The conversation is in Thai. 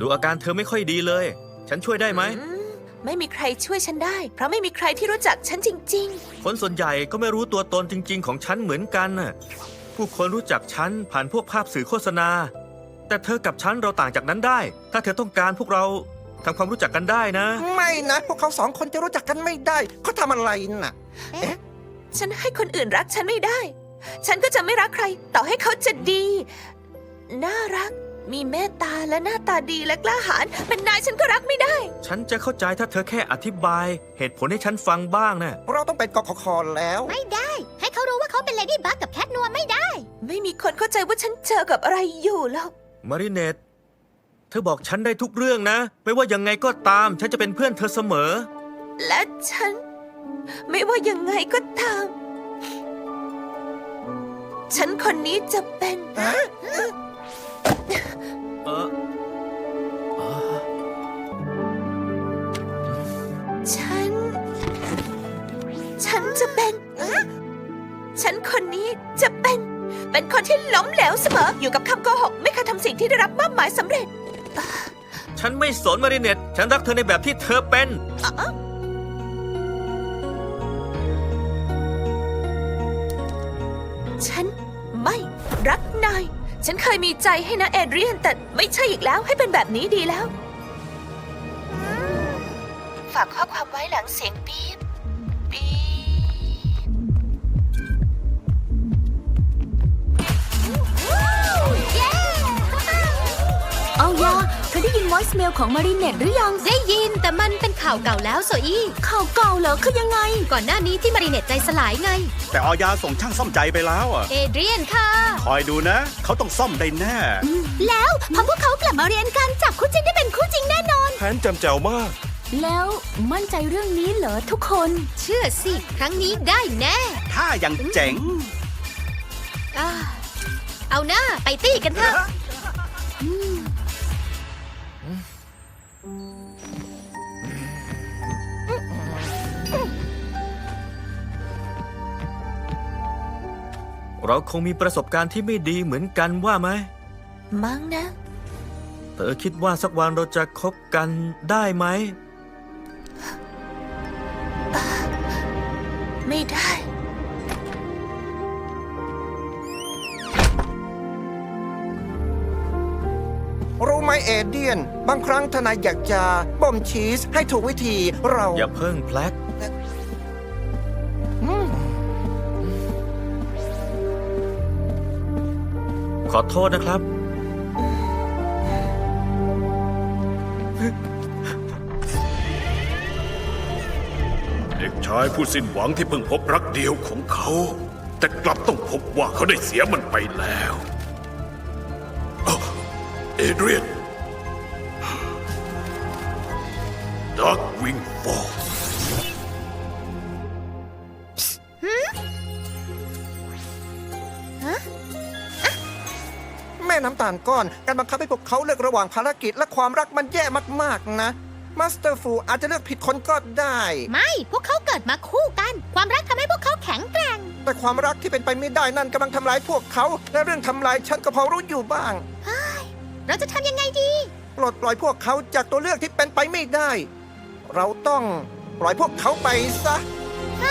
ดูอาการเธอไม่ค่อยดีเลย ฉันช่วยได้ไหม อืมไม่มีใครช่วยฉันได้ เพราะไม่มีใครที่รู้จักฉันจริง คนส่วนใหญ่ก็ไม่รู้ตัวตนจริง ๆ ของฉันเหมือนกันน่ะผู้คนรู้จักฉันผ่านพวกภาพสื่อโฆษณา แต่เธอกับฉันเราต่างจากนั้นได้ ถ้าเธอต้องการพวกเราทำความรู้จักกันได้นะ ไม่นะ พวกเขาสองคนจะรู้จักกันไม่ได้เขาทำอะไรน่ะ ๆ ฉันให้คนอื่นรักฉันไม่ได้ ฉันก็จะไม่รักใคร ต่อให้เขาจะดี น่ารัก มีเมตตาและหน้าตาดีและกล้าหาญเป็นนายฉันก็รักไม่ได้ ฉันจะเข้าใจถ้าเธอแค่อธิบาย เหตุผลให้ฉันฟังบ้างนะเราต้องเป็นกกคแล้ว ไม่ได้ ให้เขารู้ว่าเขาเป็นเลดี้บักกับแคทนัวไม่ได้ ไม่มีคนเข้าใจว่าฉันเจอกับอะไรอยู่แล้วมาริเนตเธอบอกฉันได้ทุกเรื่องนะ ไม่ว่ายังไงก็ตาม ฉันจะเป็นเพื่อนเธอเสมอ และฉัน ไม่ว่ายังไงก็ตาม ฉันคนนี้จะเป็น เออเออฉัน ฉันจะเป็น ฉันคนนี้จะเป็น เป็นคนที่ล้มเหลวเสมอ อยู่กับคำโกหก ไม่เคยทำสิ่งที่ได้รับมอบหมายสำเร็จฉันไม่สนมาริเนตฉันรักเธอในแบบที่เธอเป็นฉันไม่รักนาย ฉันเคยมีใจให้นะเอเดรียน แต่ไม่ใช่อีกแล้วให้เป็นแบบนี้ดีแล้ว ฝากข้อความไว้หลังเสียงปี๊บปี๊บ อได้ยิน voice mail ของมารีเน็ตหรือยัง ได้ยินแต่มันเป็นข่าวเก่าแล้วโซอี้ข่าวเก่าเหรอคือยังไง ก่อนหน้านี้ที่มารีเน็ตใจสลายไง แต่ออยาส่งช่างซ่อมใจไปแล้วอะ เอเดรียนค่ะ คอยดูนะ เขาต้องซ่อมได้แน่ แล้วพอพวกเขากลับมาเรียนกันจับคู่จริงได้เป็นคู่จริงแน่นอน แผนจำแจวมาก แล้วมั่นใจเรื่องนี้เหรอทุกคน เชื่อสิครั้งนี้ได้แน่ถ้ายังเจ๋ง อ่าเอาหน้าไปตี้กันเถอะ เราคงมีประสบการณ์ที่ไม่ดีเหมือนกันว่าไหม มั้งนะ เธอคิดว่าสักวันเราจะคบกันได้ไหม ไม่ได้ รู้ไหมเอเดียน บางครั้งทนายอยากจะบ่มชีสให้ถูกวิธีเราอย่าเพิ่งแพลกอื ขอโทษนะครับ เด็กชายผู้สิ้นหวังที่เพิ่งพบรักเดียวของเขา แต่กลับต้องพบว่าเขาได้เสียมันไปแล้วอ้าวเอเดรียนดักวิงฟอร์ แม่น้ำตาลก้อน การบังคับให้พวกเขาเลือกระหว่างภารกิจและความรักมันแย่มากๆนะมาสเตอร์ฟูอาจจะเลือกผิดคนก็ได้ ไม่ พวกเขาเกิดมาคู่กัน ความรักทำให้พวกเขาแข็งแกร่ง แต่ความรักที่เป็นไปไม่ได้นั่นกำลังทำลายพวกเขา และเรื่องทำลายฉันก็พอรู้อยู่บ้างเราจะทำยังไงดี ปลดปล่อยพวกเขาจากตัวเลือกที่เป็นไปไม่ได้ เราต้องปล่อยพวกเขาไปซะฮ